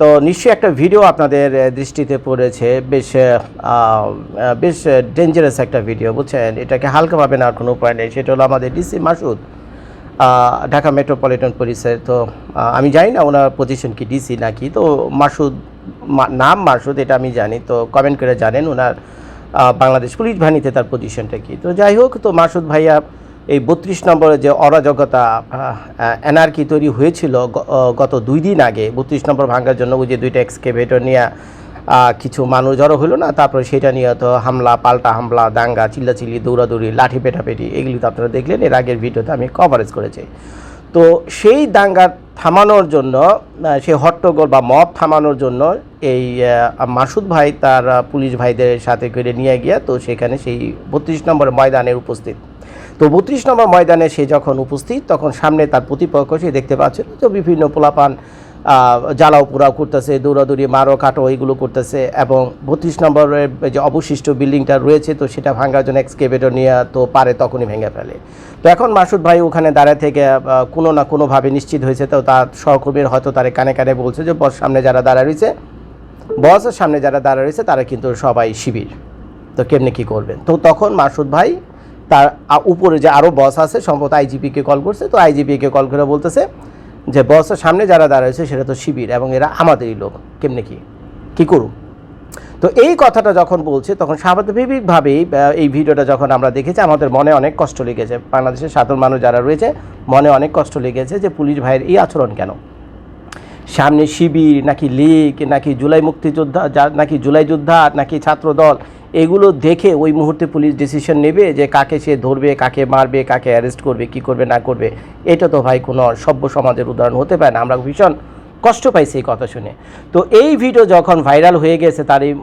তো নিশ্চয়ই একটা ভিডিও আপনাদের দৃষ্টিতে পড়েছে। বেশ বেশ ডেঞ্জারাস একটা ভিডিও বুঝছেন? এটাকে হালকাভাবে নেওয়ার কোনো উপায় নেই। সেটা হলো আমাদের ডিসি মাসুদ ঢাকা মেট্রোপলিটন পুলিশের তো আমি জানি না ওনার পজিশন কি ডিসি নাকি। তো মাসুদ নাম মাসুদ এটা আমি জানি। তো কমেন্ট করে জানেন ওনার বাংলাদেশ পুলিশ বাহিনীতে তার পজিশনটা কি। তো যাই হোক, তো মাসুদ ভাইয়া এই বত্রিশ নম্বরে যে অরাজকতা এনআরকি তৈরি হয়েছিল গত দুই দিন আগে, বত্রিশ নম্বর ভাঙার জন্য ওই যে দুইটা এক্সকেভেটর নিয়ে কিছু মানুষ জড়ো হলো না, তারপরে সেটা নিয়ে তো হামলা, পাল্টা হামলা, দাঙ্গা, চিল্লাচিল্লি, দৌড়াদৌড়ি, লাঠি পেটাপেটি, এগুলি তো আপনারা দেখলেন, এর আগের ভিডিওতে আমি কভারেজ করেছি। তো সেই দাঙ্গা থামানোর জন্য সেই হট্টগোল বা মব থামানোর জন্য এই মাসুদ ভাই তার পুলিশ ভাইদের সাথে করে নিয়ে গিয়ে তো সেখানে সেই বত্রিশ নম্বর ময়দানের উপস্থিত। তো বত্রিশ নম্বর ময়দানে সে যখন উপস্থিত, তখন সামনে তার প্রতিপক্ষ সে দেখতে পাচ্ছিল তো বিভিন্ন পোলাপান জ্বালাও পোড়াও করতেছে, দৌড়াদৌড়ি, মারো কাটো এইগুলো করতেছে এবং বত্রিশ নম্বরের যে অবশিষ্ট বিল্ডিংটা রয়েছে তো সেটা ভাঙার জন্য এক্সকেভেটর নিয়ে তো পারে তখনই ভেঙে ফেলে। তো এখন মাসুদ ভাই ওখানে দাঁড়ায় থেকে কোনো না কোনোভাবে নিশ্চিত হয়েছে তো তার সহকর্মীর হয়তো তার কানে কানে বলছে যে, বস, সামনে যারা দাঁড়া রয়েছে বসের সামনে যারা দাঁড়া রয়েছে তারা কিন্তু সবাই শিবির। তো কেমনি কী করবেন? তো তখন মাসুদ ভাই তার উপরে যে আরও বস আছে, সম্ভবত আইজিপিকে কল করছে, তো আইজিপিকে কল করে বলতেছে যে বসের সামনে যারা দাঁড়াইছে সেটা তো শিবির এবং এরা আমাদেরই লোক, কেমনে কি? কী করুক তো এই কথাটা যখন বলছে, তখন স্বাভাবিকভাবেই এই ভিডিওটা যখন আমরা দেখেছি, আমাদের মনে অনেক কষ্ট লেগেছে। বাংলাদেশের সাধারণ মানুষ যারা রয়েছে, মনে অনেক কষ্ট লেগেছে যে, পুলিশ ভাইয়ের এই আচরণ কেন? সামনে শিবির, নাকি লীগ, নাকি জুলাই মুক্তিযোদ্ধা নাকি জুলাই যোদ্ধা, নাকি ছাত্রদল এগুলো দেখে ওই মুহূর্তে পুলিশ ডিসিশন নেবে যে কাকে সে ধরবে, কাকে মারবে, কাকে অ্যারেস্ট করবে, কি করবে, না করবে, এটা তো ভাই কোনো সভ্য সমাজের উদাহরণ হতে পারে না। আমরা ভীষণ কষ্ট পাইছি এই কথা শুনে। তো এই ভিডিও যখন ভাইরাল হয়ে গেছে তার এই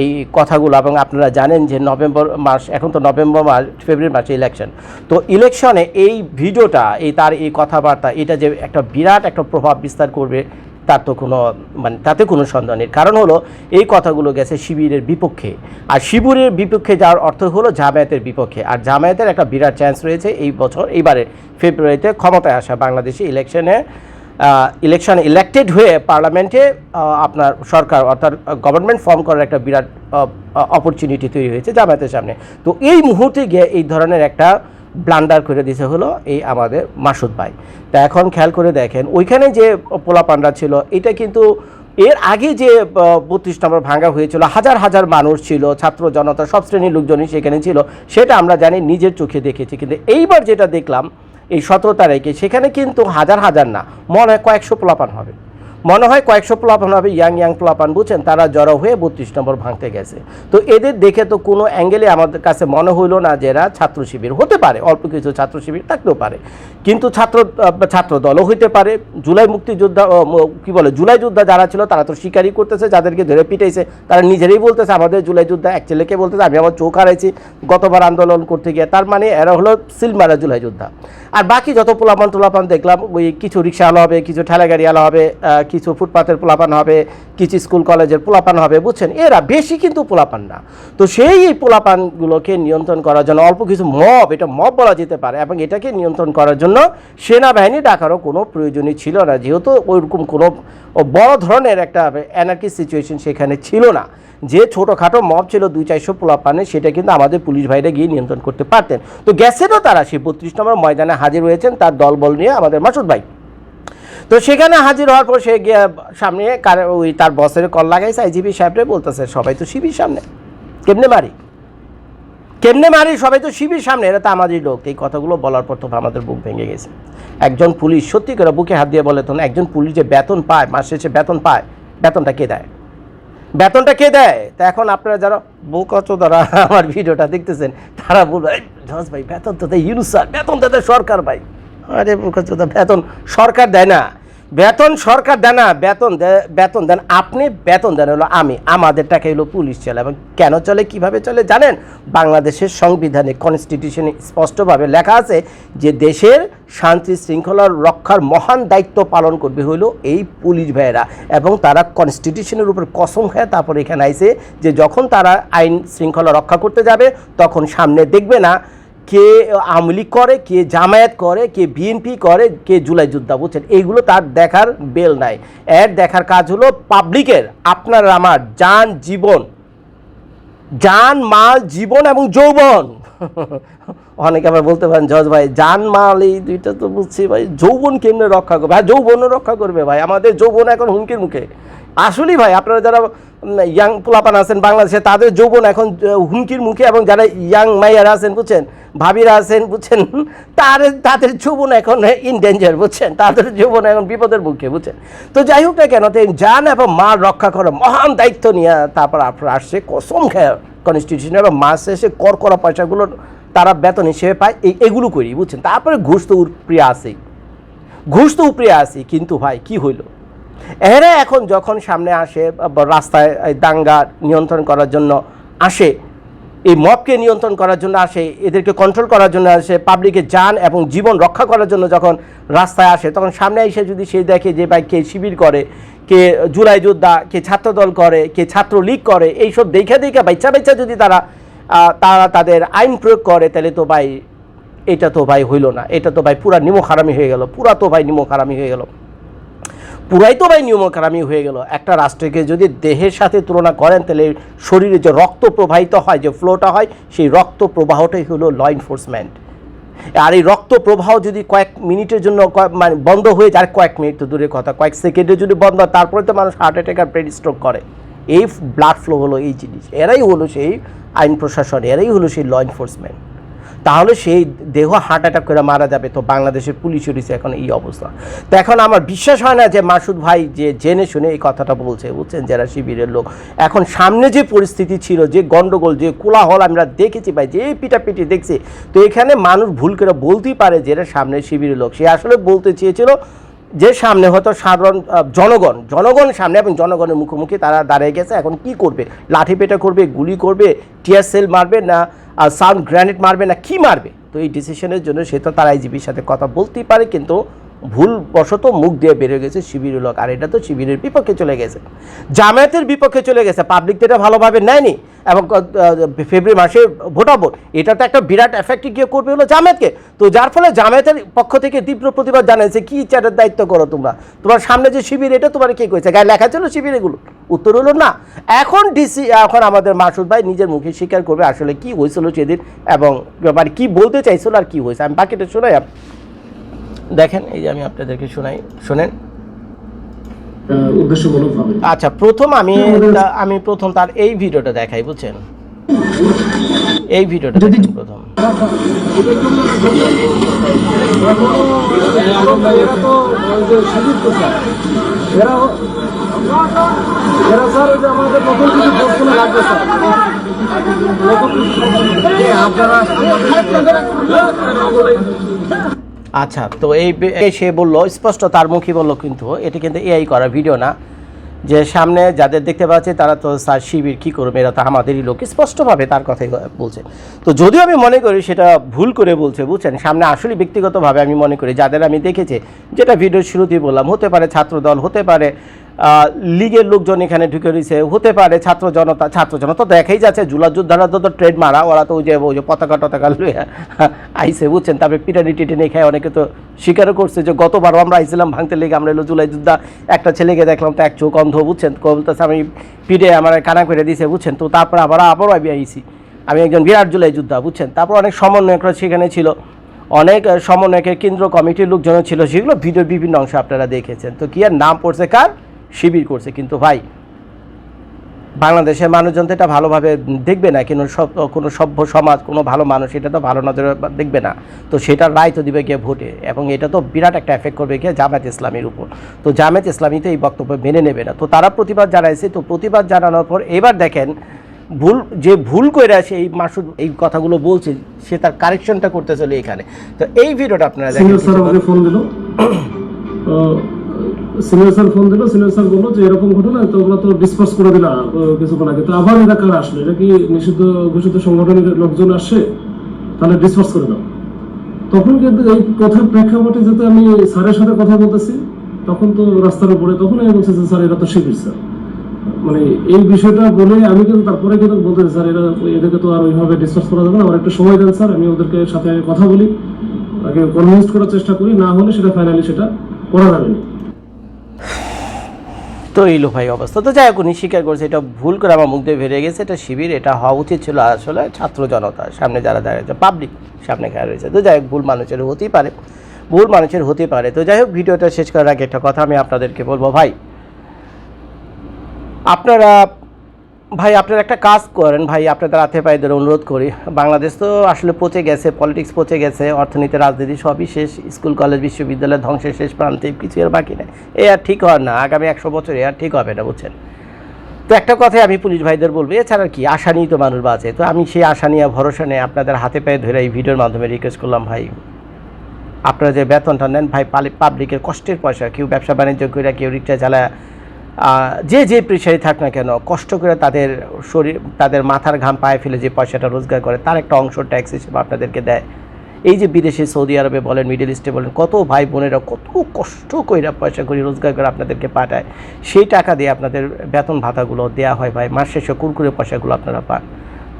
এই কথাগুলো এবং আপনারা জানেন যে নভেম্বর মাস, এখন তো নভেম্বর মাস, ফেব্রুয়ারি মাসে ইলেকশন তো ইলেকশনে এই ভিডিওটা এই তার এই কথাবার্তা, এটা যে একটা বিরাট একটা প্রভাব বিস্তার করবে তার তো কোনো মানে তাতে কোনো সন্দেহ নেই। কারণ হলো, এই কথাগুলো গেছে শিবিরের বিপক্ষে। আর শিবিরের বিপক্ষে যাওয়ার অর্থ হলো জামায়াতের বিপক্ষে। আর জামায়াতের একটা বিরাট চান্স রয়েছে এই বছর এইবারে ফেব্রুয়ারিতে ক্ষমতায় আসা বাংলাদেশি ইলেকশনে ইলেকশন ইলেক্টেড হয়ে পার্লামেন্টে আপনার সরকার অর্থাৎ গভর্নমেন্ট ফর্ম করার একটা বিরাট অপরচুনিটি তৈরি হয়েছে জামায়াতের সামনে। তো এই মুহূর্তে গিয়ে এই ধরনের একটা ব্লান্ডার করে দিছে হলো এই আমাদের মাসুদ ভাই। তা এখন খেয়াল করে দেখেন, ওইখানে যে পোলাপান্ডা ছিল, এটা কিন্তু এর আগে যে বত্রিশ নম্বর ভাঙা হয়েছিল, হাজার হাজার মানুষ ছিল, ছাত্র জনতা, সব শ্রেণির লোকজনই সেখানে ছিল, সেটা আমরা জানি, নিজের চোখে দেখেছি। কিন্তু এইবার যেটা দেখলাম, এই সতেরো তারিখে, সেখানে কিন্তু হাজার হাজার না, মনে হয় কয়েকশো পোলাপান হবে। মনে হয় কয়েকশো পোলাপান হবে ইয়াং ইয়াং পোলাপান বুঝছেন, তারা জড়ো হয়ে বত্রিশ নম্বর ভাঙতে গেছে। তো এদের দেখে তো কোনো অ্যাঙ্গেলে আমাদের কাছে মনে হইল না যে এরা ছাত্র শিবির হতে পারে, অল্প কিছু ছাত্র শিবির থাকতেও পারে। কিন্তু ছাত্র ছাত্র দলও হইতে পারে, জুলাই মুক্তিযোদ্ধা কি বলে, জুলাই যোদ্ধা যারা ছিল তারা তো স্বীকারই করতেছে, যাদেরকে ধরে পিটাইছে, তারা নিজেরাই বলতেছে, আমাদের জুলাই যোদ্ধা এক ছেলেকে বলতেছে, আমি আমার চোখ হারাইছি, গতবার আন্দোলন করতে গিয়ে, তার মানে এরা হলো সিলমারা জুলাই যোদ্ধা। আর বাকি যত পোলাপান টোলাপান দেখলাম, ওই কিছু রিক্সাওয়ালা হবে, কিছু ঠেলাগাড়িওয়ালা হবে কিছু ফুটপাতের পোলাপান হবে, কিছু স্কুল কলেজের পোলাপান হবে, বুঝছেন? এরা বেশি কিন্তু পোলাপান না। তো সেই এই পোলাপানগুলোকে নিয়ন্ত্রণ করার জন্য অল্প কিছু মব, এটা মব বলা যেতে পারে, এবং এটাকে নিয়ন্ত্রণ করার জন্য সেনাবাহিনী ডাকারও কোনো প্রয়োজনই ছিল না, যেহেতু ওইরকম কোনো বড় ধরনের একটা অ্যানার্কি সিচুয়েশন সেখানে ছিল না। যে ছোটোখাটো মব ছিল দুই চারশো পোলাপানে সেটা কিন্তু আমাদের পুলিশ ভাইরা গিয়ে নিয়ন্ত্রণ করতে পারতেন। তো গেছেনও তারা সেই বত্রিশ নম্বর ময়দানে হাজির হয়েছেন তার দলবল নিয়ে আমাদের মাসুদ ভাই। তো সেখানে হাজির হওয়ার পর সে গিয়ে সামনে কার ওই তার বসের কল লাগাইছে আইজিপি সাহেবরে বলতেছে সবাই তো শিবির সামনে। কেমনে মারি? কেমনে মারি? সবাই তো শিবির সামনে। এরা তো আমাদেরই লোক। এই কথাগুলো বলার পর তো আমাদের বুক ভেঙে গেছে। একজন পুলিশ সত্যি করে বুকে হাত দিয়ে বলে তো না, একজন পুলিশ যে বেতন পায় মাস শেষে বেতন পায় বেতনটা কে দেয়? বেতনটা কে দেয়? তা এখন আপনারা যারা বোকচ দ্বারা আমার ভিডিওটা দেখতেছেন তারা বলবে "এই, জজ ভাই বেতন তো দেয় ইউনুস স্যার বেতন তো দেয় সরকার ভাই। আরে বোকচ বেতন সরকার দেয় না। বেতন সরকার দেয় না, বেতন বেতন দেন। আপনি বেতন দেন হলো আমি, আমাদের টাকা হলো পুলিশ চলে। এবং কেন চলে, কীভাবে চলে জানেন? বাংলাদেশের সংবিধানে কনস্টিটিউশনে স্পষ্টভাবে লেখা আছে যে দেশের শান্তি শৃঙ্খলা রক্ষার মহান দায়িত্ব পালন করবে হলো এই পুলিশ ভাইয়েরা। এবং তারা কনস্টিটিউশনের উপর কসম খায় তারপর এখানে আইসে যে যখন তারা আইন শৃঙ্খলা রক্ষা করতে যাবে, তখন সামনে দেখবে না কে আওয়ামী লীগ করে, কে জামায়াত করে, কে বিএনপি করে, কে জুলাই যোদ্ধা বুঝছেন এইগুলো তার দেখার বেল নাই। এর দেখার কাজ হলো পাবলিকের, আপনার আমার, যান জীবন। যান, মাল, জীবন এবং যৌবন। অনেকে আবার বলতে পারেন, জজ ভাই, যান, মাল, এই দুইটা তো বুঝছি ভাই, যৌবন কেমনে রক্ষা করবে? ভাই যৌবনও রক্ষা করবে ভাই, আমাদের যৌবন এখন হুমকির মুখে। আসলেই ভাই, আপনারা যারা ইয়াং পোলাপান আছেন বাংলাদেশে, তাদের যৌবন এখন হুমকির মুখে এবং যারা ইয়াং মাইয়ারা আছেন, বুঝছেন, ভাবিরা আছেন, বুঝছেন, তার, তাদের যৌবন এখন ইন ডেঞ্জার বুঝছেন, তাদের যৌবন এখন বিপদের মুখে, বুঝছেন। তো যাই হোক না কেন যান এবং মাল রক্ষা করা মহান দায়িত্ব নিয়ে তারপর আপনার আসছে, কসম খেয়ে কনস্টিটিউশন এবং মাস শেষে কর করা পয়সাগুলো তারা বেতন হিসেবে পায়, এই, এগুলো করি, বুঝছেন। তারপরে ঘুষ তো উপরে আসেই, ঘুষ তো উপরে আসি কিন্তু ভাই, কি হইল? এরা এখন যখন সামনে আসে রাস্তায় দাঙ্গা নিয়ন্ত্রণ করার জন্য আসে, এই মবকে নিয়ন্ত্রণ করার জন্য আসে, এদেরকে কন্ট্রোল করার জন্য আসে পাবলিকের যান এবং জীবন রক্ষা করার জন্য যখন রাস্তায় আসে, তখন সামনে এসে যদি সে দেখে যে ভাই কে শিবির করে, কে জুলাই যোদ্ধা, কে ছাত্রদল করে, কে ছাত্র লীগ করে, এইসব দেখে দেখে বাচ্চা বাচ্চা যদি তারা তারা তাদের আইন প্রয়োগ করে, তাহলে তো ভাই, এটা তো ভাই হইল না, এটা তো ভাই পুরা নিমক হারামি হয়ে গেল, পুরা তো ভাই নিমক হারামি হয়ে গেল। পুরাই তো ভাই নিয়মকারামি হয়ে গেল। একটা রাষ্ট্রকে যদি দেহের সাথে তুলনা করেন, তাহলে শরীরে যে রক্ত প্রবাহিত হয়, যে ফ্লোটা হয়, সেই রক্ত প্রবাহটাই হলো ল এনফোর্সমেন্ট আর এই রক্ত প্রবাহ যদি কয়েক মিনিটের জন্য মানে বন্ধ হয়ে যায় কয়েক মিনিট তো দূরের কথা, কয়েক সেকেন্ডে যদি বন্ধ হয়, তারপরে তো মানুষ হার্ট অ্যাটাক আর ব্রেন স্ট্রোক করে। এই ব্লাড ফ্লো হলো এই জিনিস। এরাই হলো সেই আইন প্রশাসন, এরাই হলো সেই ল এনফোর্সমেন্ট তাহলে সেই দেহ হার্ট অ্যাটাক করে মারা যাবে। তো বাংলাদেশের পুলিশের হচ্ছে এখন এই অবস্থা। তো এখন আমার বিশ্বাস হয় না যে মাসুদ ভাই যে জেনে শুনে এই কথাটা বলছে, বুঝছেন? যারা শিবিরের লোক। এখন সামনে যে পরিস্থিতি ছিল, যে গন্ডগোল, যে কোলাহল আমরা দেখেছি ভাই, যে পিটাপিটি দেখছি, তো এখানে মানুষ ভুল করে বলতেই পারে যে এরা সামনে শিবিরের লোক। সে আসলে বলতে চেয়েছিল যে সামনে হয়তো সাধারণ জনগণ জনগণ সামনে এবং জনগণের মুখোমুখি তারা দাঁড়িয়ে গেছে। এখন কি করবে? লাঠি পেটা করবে, গুলি করবে, টিয়ার সেল মারবে না সাউন্ড গ্র্যানেট মারবে না, কি মারবে? তো এই ডিসিশনের জন্য সে তো তার আইজিপির সাথে কথা বলতেই পারে, কিন্তু ভুলবশত মুখ দিয়ে বেরিয়ে গেছে শিবির লোক। আর এটা তো শিবিরের বিপক্ষে চলে গেছে। জামায়াতের বিপক্ষে চলে গেছে। পাবলিক তো এটা ভালোভাবে নেয়নি। এবং ফেব্রুয়ারি মাসে ভোটাবো এটা তো একটা বিরাট এফেক্ট গিয়ে করবে হলো জামায়াতকে। তো যার ফলে জামায়াতের পক্ষ থেকে তীব্র প্রতিবাদ জানাইছে, কি চারের দায়িত্ব করো তোমরা? তোমার সামনে যে শিবির, এটা তোমার কে করেছে? গায়ে লেখা ছিল শিবির এগুলো। উত্তর হলো না। এখন ডিসি এখন আমাদের মাসুদ ভাই নিজের মুখে স্বীকার করবে আসলে কি হয়েছিল সেদিন এবং মানে কি বলতে চাইছিল আর কি হয়েছে। আমি বাকিটা শোনাই দেখেন, এই যে আমি আপনাদেরকে শোনাই, শোনেন। আচ্ছা প্রথম আমি আমি প্রথম তার এই ভিডিওটা দেখাই বুঝছেন এই ভিডিওটা প্রথম আপনারা আচ্ছা তো এই সে বলল, স্পষ্ট তার মুখী বলল কিন্তু, এটি কিন্তু এআই করা ভিডিও না। যে সামনে যাদের দেখতে পাচ্ছে, তারা তো স্যার শিবির কী করবে, এরা তো আমাদেরই লোক, স্পষ্টভাবে তার কথাই বলছে। তো যদিও আমি মনে করি সেটা ভুল করে বলছে, বুঝছেন? সামনে আসলে ব্যক্তিগতভাবে আমি মনে করি, যাদের আমি দেখেছি, যেটা ভিডিওর শুরুতেই বললাম, হতে পারে ছাত্রদল, হতে পারে লীগের লোকজন এখানে ঢুকে রয়েছে। হতে পারে ছাত্র জনতা ছাত্র জনতা দেখাই যাচ্ছে, জুলা যোদ্ধারা তো ট্রেড মারা, ওরা তো ওই যে ওই যে পতাকা টতাকা লুয়ে আইসে বুঝছেন? তারপরে পিটানি টিটানি খেয়ে অনেকে তো স্বীকারও করছে যে গতবারও আমরা আইছিলাম ভাঙতে লেগে, আমরা এলো জুলাই যোদ্ধা, একটা ছেলেকে দেখলাম তো এক চোখ অন্ধ, বুঝছেন? বলতেছে আমি পিঠে আমার কানা করে দিয়েছে বুঝছেন? তো তারপর আবার আবারও আমি আইছি। আমি একজন বিরাট জুলাই যোদ্ধা, বুঝছেন? তারপর অনেক সমন্বয়করা সেখানে ছিল। অনেক সমন্বয়কের কেন্দ্র কমিটির লোকজন ছিল, সেগুলো ভিডিওর বিভিন্ন অংশ আপনারা দেখেছেন। তো কি আর নাম পড়ছে কার? শিবির করছে কিন্তু ভাই বাংলাদেশের মানুষজন তো এটা ভালোভাবে দেখবে না কিন্তু সব কোনো সভ্য সমাজ কোনো ভালো মানুষ এটা তো ভালো নজরে দেখবে না। তো সেটার রায় তো দিবে গিয়ে ভোটে এবং এটা তো বিরাট একটা এফেক্ট করবে গিয়ে জামায়াত ইসলামের উপর। তো জামায়াত ইসলামী তো এই বক্তব্য মেনে নেবে না। তো তারা প্রতিবাদ জানাইছে তো প্রতিবাদ জানানোর পর এবার দেখেন ভুল যে ভুল করে আসে এই মাসুদ এই কথাগুলো বলছে সে তার কারেকশনটা করতে চলে এখানে। তো এই ভিডিওটা আপনারা দেখেন সিনিয়র ফোন দিল, সিনিয়র স্যার বলল যে এরকম ঘটনা তোমরা তো ডিসপাস করে দিলা কিছুক্ষণ আগে তো আবার এরা কারা আসলো? এটা কি নিষিদ্ধ ঘোষিত সংগঠনের লোকজন আসছে? তাহলে ডিসপাস করে দাও। তখন কিন্তু এই কথার প্রেক্ষাপটে যাতে আমি স্যারের সাথে কথা বলতেছি, তখন তো রাস্তার উপরে তখন আমি বলছি যে স্যার, এটা তো শিবির, স্যার। মানে এই বিষয়টা বলে আমি কিন্তু তারপরে কিন্তু বলতে স্যার, এরা এদেরকে তো আর ওইভাবে ডিসকাস করা যাবে না। আমার একটা সময় দেন, স্যার, আমি ওদেরকে সাথে আগে কথা বলি তাকে কনভিন্স করার চেষ্টা করি, না হলে সেটা ফাইনালি সেটা করা যাবে না। তো এইলো ভাই অবস্থা। তো যাই হোক, উনি স্বীকার করছে, এটা ভুল করে আমার মুখ দিয়ে বেরিয়ে গেছে, এটা শিবির, এটা হওয়া উচিত ছিল আসলে ছাত্র জনতা সামনে যারা দাঁড়িয়েছে পাবলিক সামনে খেয়াল রয়েছে। তো যাই হোক, ভুল মানুষের হতেই পারে, ভুল মানুষের হতে পারে। তো যাই হোক, ভিডিওটা শেষ করার আগে একটা কথা আমি আপনাদেরকে বলব, ভাই, আপনারা ভাই, আপনারা একটা কাজ করেন ভাই, আপনাদের হাতে পায়েদের অনুরোধ করি। বাংলাদেশ তো আসলে পচে গেছে পলিটিক্স পচে গেছে, অর্থনীতি, রাজনীতি সবই শেষ স্কুল কলেজ বিশ্ববিদ্যালয় ধ্বংসের শেষ প্রান্তে কিছু আর বাকি নেই। এ আর ঠিক হয় না, আগামী একশো বছর এ আর ঠিক হবে না, বুঝছেন? তো একটা কথাই আমি পুলিশ ভাইদের বলব, এছাড়া কি, আশা নিয়েই তো মানুষ বাঁচে। তো আমি সেই আশা নিয়ে, ভরসা নিয়ে আপনাদের হাতে পায়ে ধরে এই ভিডিওর মাধ্যমে রিকোয়েস্ট করলাম ভাই, আপনারা যে বেতনটা নেন, ভাই, পাবলিকের কষ্টের পয়সা, কেউ ব্যবসা বাণিজ্য করে কেউ রিক্সা চালায় যে যে পেশায় থাক না কেন, কষ্ট করে তাদের শরীর, তাদের মাথার ঘাম পায়ে ফেলে যে পয়সাটা রোজগার করে, তার একটা অংশ ট্যাক্স হিসেবে আপনাদেরকে দেয়। এই যে বিদেশে সৌদি আরবে বলেন, মিডল ইস্টে বলেন, কত ভাই বোনেরা কত কষ্ট কইরা পয়সা করে রোজগার করে আপনাদেরকে পাঠায়। সেই টাকা দিয়ে আপনাদের বেতন ভাতাগুলো দেওয়া হয় ভাই, মাস শেষে কুরকুরে পয়সাগুলো আপনারা পান।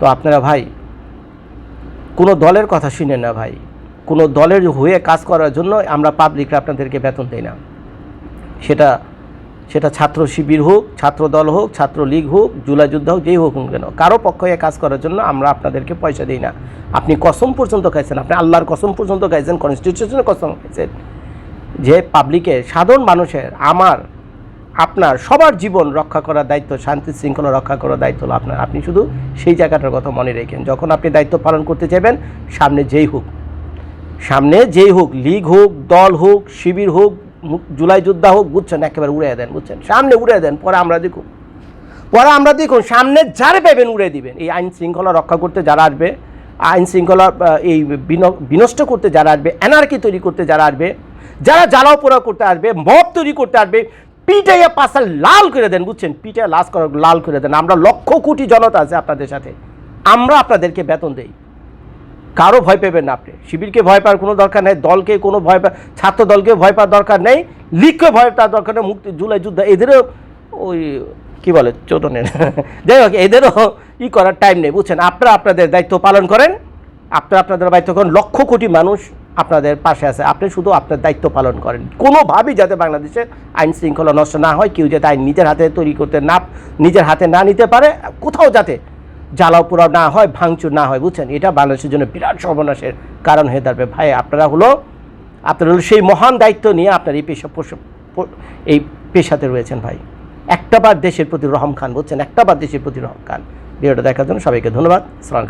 তো আপনারা ভাই, কোনো দলের কথা শুনেন না ভাই। কোনো দলের হয়ে কাজ করার জন্য আমরা পাবলিকরা আপনাদেরকে বেতন দেই না। সেটা সেটা ছাত্র শিবির হোক, ছাত্র দল হোক, ছাত্র লীগ হোক, জুলাই যুদ্ধ হোক, যেই হোক কেন, কারও পক্ষ হয়ে কাজ করার জন্য আমরা আপনাদেরকে পয়সা দিই না। আপনি কসম পর্যন্ত খাইছেন, আপনি আল্লাহর কসম পর্যন্ত খাইছেন কনস্টিটিউশনের কসম খাইছেন, যে পাবলিকের সাধারণ মানুষের, আমার, আপনার, সবার জীবন রক্ষা করার দায়িত্ব, শান্তি শৃঙ্খলা রক্ষা করার দায়িত্ব হলো আপনার। আপনি শুধু সেই জায়গাটার কথা মনে রেখেন। যখন আপনি দায়িত্ব পালন করতে চাইবেন সামনে যেই হোক, সামনে যেই হোক, লীগ হোক, দল হোক, শিবির হোক জুলাই যোদ্ধা হোক, বুঝছেন, একেবারে উড়ে দেন, বুঝছেন। সামনে উড়ে দেন, পরে আমরা দেখুন। পরে আমরা দেখুন, সামনে যারে পাবেন উড়ে দিবেন। এই আইন শৃঙ্খলা রক্ষা করতে যারা আসবে, আইন শৃঙ্খলা এই বিন- বিনষ্ট করতে যারা আসবে, এনার্কি তৈরি করতে যারা আসবে, যারা জ্বালাও পোড়া করতে আসবে, মব তৈরি করতে আসবে, পিটাইয়া পাশা লাল করে দেন, বুঝছেন? পিটাইয়া লাশ করা লাল করে দেন। আমরা লক্ষ কোটি জনতা আছে আপনাদের সাথে। আমরা আপনাদেরকে বেতন দেই। কারও ভয় পেবেন না আপনি। শিবিরকে ভয় পাওয়ার কোনো দরকার নেই, দলকে কোনো ভয় পা ছাত্র দলকে ভয় পাওয়ার দরকার নেই লীগকে ভয় পাওয়ার দরকার নেই, মুক্তি জুলাই যুদ্ধ, এদেরও ওই কি বলে চোদনের যাই হোক, এদেরও ই করার টাইম নেই, বুঝছেন? আপনারা আপনাদের দায়িত্ব পালন করেন, আপনারা আপনাদের দায়িত্ব করেন, লক্ষ কোটি মানুষ আপনাদের পাশে আছে। আপনি শুধু আপনার দায়িত্ব পালন করেন। কোনোভাবেই যাতে বাংলাদেশে আইন শৃঙ্খলা নষ্ট না হয়, কেউ যাতে আইন নিজের হাতে তৈরি করতে না নিজের হাতে না নিতে পারে, কোথাও যাতে জ্বালাও পোড়াও না হয়, ভাঙচুর না হয়, বুঝছেন? এটা বাংলাদেশের জন্য বিরাট সর্বনাশের কারণ হয়ে দাঁড়াবে। ভাই, আপনারা হলো আপনারা হলো সেই মহান দায়িত্ব নিয়ে আপনার এই পেশা এই পেশাতে রয়েছেন, ভাই। একটাবার দেশের প্রতি রহম খান, বুঝছেন? একটাবার দেশের প্রতি রহম খান। ভিডিওটা দেখার জন্য সবাইকে ধন্যবাদ। সালাম